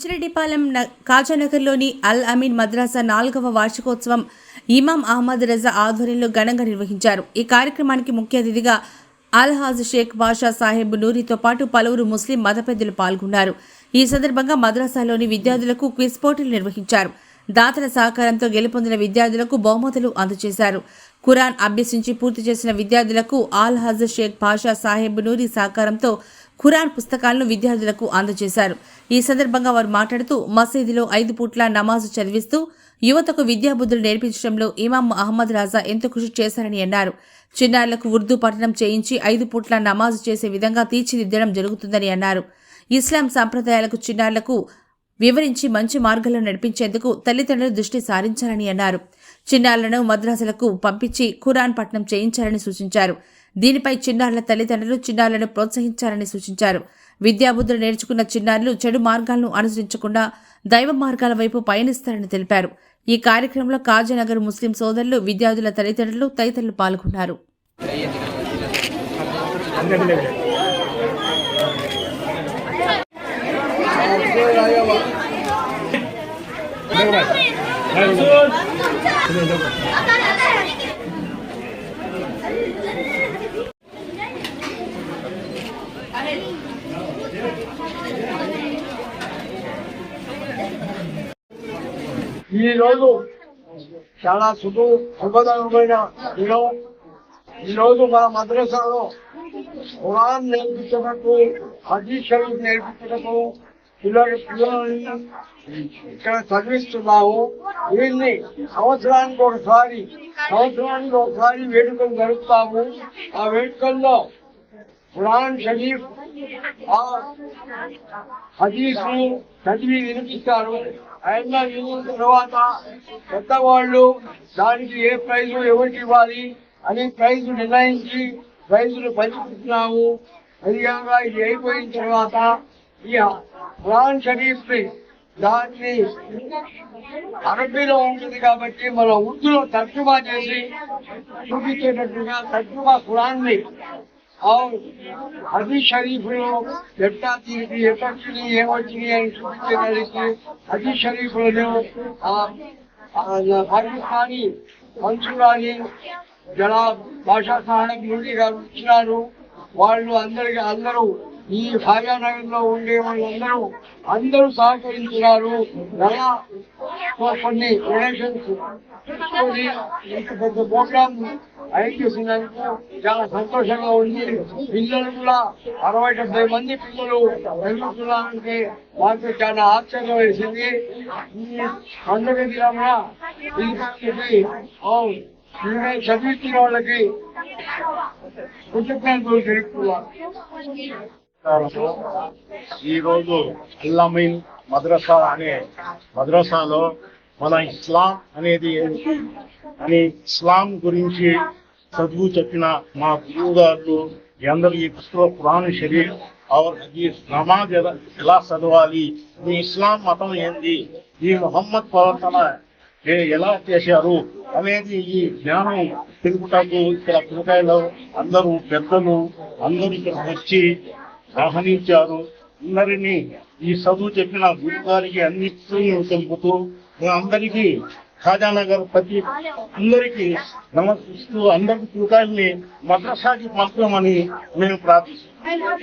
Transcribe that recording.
బుచ్చిరెడ్డిపాలెం న- కాజానగర్లోని అల్ అమీన్ మద్రాసా నాలుగవ వార్షికోత్సవం ఇమాం అహ్మద్ రజా ఆధ్వర్యంలో ఘనంగా నిర్వహించారు. ఈ కార్యక్రమానికి ముఖ్య అతిథిగా అల్హాజ్ షేక్ బాషా సాహెబ్ నూరితో పాటు పలువురు ముస్లిం మత పెద్దలు పాల్గొన్నారు. ఈ సందర్భంగా మద్రాసాలోని విద్యార్థులకు క్విజ్ పోటీలు నిర్వహించారు. దాతల సహకారంతో గెలుపొందిన విద్యార్థులకు బహుమతులు అందజేశారు. ఖురాన్ అభ్యసించి పూర్తి చేసిన విద్యార్థులకు ఆల్ హజ్ షేక్ బాషా సాహెబ్ నూరి సహకారంతో ఖురాన్ పుస్తకాలను విద్యార్థులకు అందజేశారు. ఈ సందర్భంగా వారు మాట్లాడుతూ మసీదులో ఐదు పూట్ల నమాజు చదివిస్తూ యువతకు విద్యాబుద్ధులు నేర్పించడంలో ఇమాం అహ్మద్ రాజా ఎంతో కృషి చేశారని అన్నారు. చిన్నారులకు ఉర్దూ పఠనం చేయించి ఐదు పూట్ల నమాజు చేసే విధంగా తీర్చిదిద్దడం జరుగుతుందని అన్నారు. ఇస్లాం సాంప్రదాయాలకు చిన్నారులకు వివరించి మంచి మార్గంలో నడిపించేందుకు తల్లిదండ్రులు దృష్టి సారించాలని అన్నారు. చిన్నారులను మద్రాసులకు పంపించి ఖురాన్ పట్టణం చేయించాలని సూచించారు. దీనిపై చిన్నారుల తల్లిదండ్రులు చిన్నారులను ప్రోత్సహించాలని సూచించారు. విద్యాబుద్ధులు నేర్చుకున్న చిన్నారులు చెడు మార్గాలను అనుసరించకుండా దైవ మార్గాల వైపు పయనిస్తారని తెలిపారు. ఈ కార్యక్రమంలో కాజనగర్ ముస్లిం సోదరులు విద్యార్థుల తల్లిదండ్రులు తదితరులు పాల్గొన్నారు. ఈ రోజు చాలా శుభ శుభదమైన దినం. ఈ రోజు మన మద్రసాలో ఖురాన్ నేర్పించటకు హదీస్ షరీఫ్ నేర్పించటకు పిల్లలు పిల్లల్ని ఇక్కడ చదివిస్తున్నాము. వీళ్ళని సంవత్సరానికి ఒకసారి సంవత్సరానికి ఒకసారి వేడుకలు జరుపుతాము. ఆ వేడుకల్లో ఖురాన్ షరీఫ్ ఆ హదీసు చదివి వినిపిస్తారు. ఆయన వినిన తర్వాత పెద్దవాళ్ళు దానికి ఏ ప్రైజు ఎవరికి ఇవ్వాలి అని ప్రైజు నిర్ణయించి ప్రైజులు పంచుకుంటున్నాము అదిగాక ఇది అయిపోయిన తర్వాత ఈ ఖురాన్ షరీఫ్ని దాన్ని అరబీలో ఉంటుంది కాబట్టి మన ఉర్దూలో తర్జుమా చేసి చూపించేటట్టుగా తర్జుమా ఖురాన్ని అవును. హదీ షరీఫ్లో ఎట్టా తీరికి ఎట్టని ఏమొచ్చినాయి అని చూపించడానికి హదీ షరీఫ్లో పాకిస్తానీ మంచురాని జనాబ్ భాషా సహాయక నుండి గారు ఇచ్చినారు వాళ్ళు అందరికి అందరూ ఈ భాగ్యనగర్లో ఉండే వాళ్ళందరూ అందరూ సహకరించినారు కొన్ని డొనేషన్స్ ఇంత పెద్ద ప్రోగ్రామ్ అరేంజ్ చేసినందుకు చాలా సంతోషంగా ఉంది. పిల్లలు కూడా అరవై డెబ్బై మంది పిల్లలు వెళ్తున్నారంటే మాకు చాలా ఆశ్చర్యం వేసింది. ఈ పండుగ దినమున పిల్లలకి చదివించిన వాళ్ళకి కృతజ్ఞతలు తెలుపుతున్నాను ఈ రోజు అల్లమీన్ మద్రసా అనే మద్రసాలో మన ఇస్లాం అనేది ఏంటి అని ఇస్లాం గురించి చదువు చెప్పిన మా గురువు గారు అందరూ ఈ పుస్తకం పురాణ షరీఫ్ అవర్ నమాజ్ ఎలా చదవాలి ఈ ఇస్లాం మతం ఏంది ఈ మొహమ్మద్ ప్రవర్తన ఏ- ఎలా చేశారు అనేది ఈ జ్ఞానం తెలుపుటకు ఇక్కడ పిల్లకాయలు అందరూ పెద్దలు అందరూ ఇక్కడికి వచ్చి ఆహ్వానించారు అందరినీ ఈ చదువు చెప్పిన గురువు గారికి అన్ని తెలుపుతూ అందరికీ ఖాజానగర్ ప్రతి అందరికీ నమస్కరిస్తూ అందరికి చూడాలని మద్రసాకి పంపమని మేము ప్రార్థిస్తున్నాం.